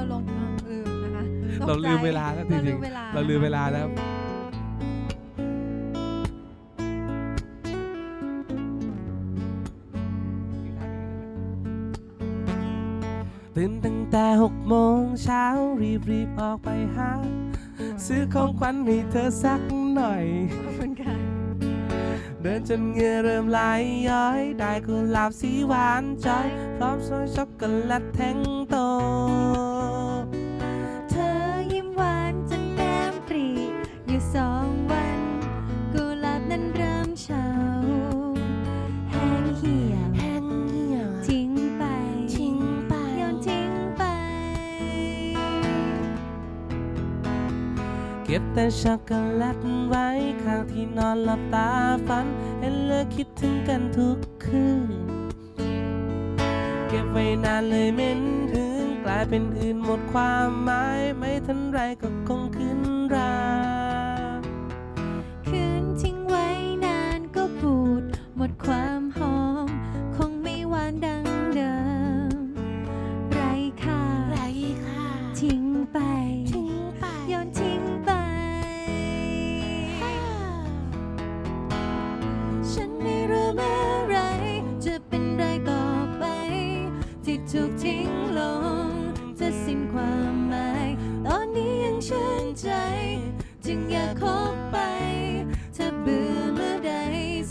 เราลงอะลืมนะคะตกเราใจลืมเวลาแล้วจเราลืริงมเวลาๆเราลืมเวลาแล้วครับตื่นตั้งแต่หกโมงเช้ารีบรีบๆออกไปหา ซื้อของขวัญให้เธอสักหน่อย ขอบคุณค่ะเดินจนเหงื่อเริ่มไหลย้อย ได้กุหลาบสีหวานจอย พร้อมซอยช็อกโกแลตแท่งโต ก็บแต่ช็อกโกแลตไว้ข้างที่นอนหลับตาฝันเห็นเลยคิดถึงกันทุกคืน เก็บไว้นานเลยเหม็นถึงกลายเป็นอื่นหมดความหมาย ไม่ทันไรก็คงขึ้น ฉันไม่รู้เมื่อไร จะเป็นไรต่อไป ที่ถูกทิ้งลง จะสิ้นความหมาย ตอนนี้ยังชื่นใจ จึงอยากคบไป ถ้าเบื่อเมื่อใด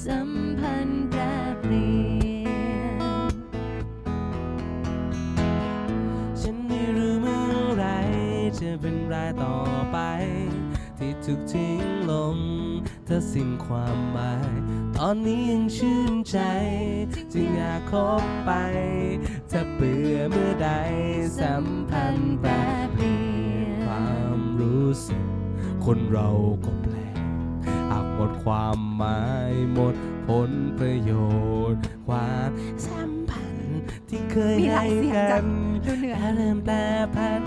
สัมพันธ์แปรเปลี่ยนฉันไม่รู้เมื่อไร จะเป็นไรต่อไป ที่ถูกทิ้งลงเธอสิ้นความหมาย ตอนนี้ยังชื่นใจ จึงอยากคบไปจะเบื่อเมื่อใดสัมพันธ์แปรเปลี่ยนความรู้สึก คนเราก็แปลกหากหมดความหมายหมดผลประโยชน์ ความสัมพันธ์ที่เคยมีหลาให้ยเสียงกัจันงดูเหนื่อยแต่เริ่มแปรพัน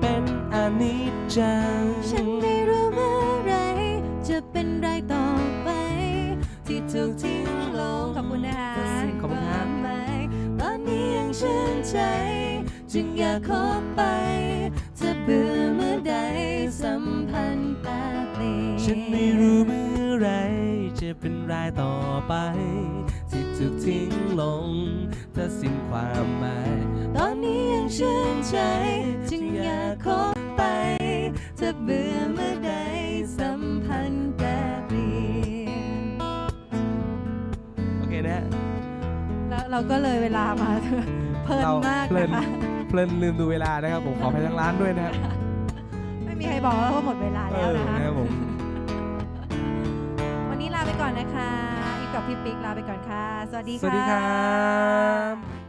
เป็นอนิจจัง ฉันไม่รู้เมื่อไรจะเป็นไรต่อไปที่ ถูกทิ้งลงขอบคุณนะคะขอบคุณครับวามหมายตอนนี้ยังชื่นใจ จึงอยากคบไป จะเบื่อเมื่อใดสัมพันธ์แปรเปลี่ยนฉันไม่รู้เมื่อไรจะเป็นรายต่อไป ที่ถูกทิ้งลงถ้าสิ้นความหมาย ตอนนี้ยังชื่นใจ โอเคนะฮะแล้วเราก็เลยเวลามาเพลินเรามากเพลินนะคะเพลินลืมดูเวลานะครับผมขอไปทางร้านด้วยนะครับไม่มีใครบอกว่าหมดเวลาเอแล้วอนะคะ นะครับผม วันนี้ลาไปก่อนนะคะ อีกกับพี่ปิ๊กลาไปก่อนค่ะ สวัสดีสวัสดีครับ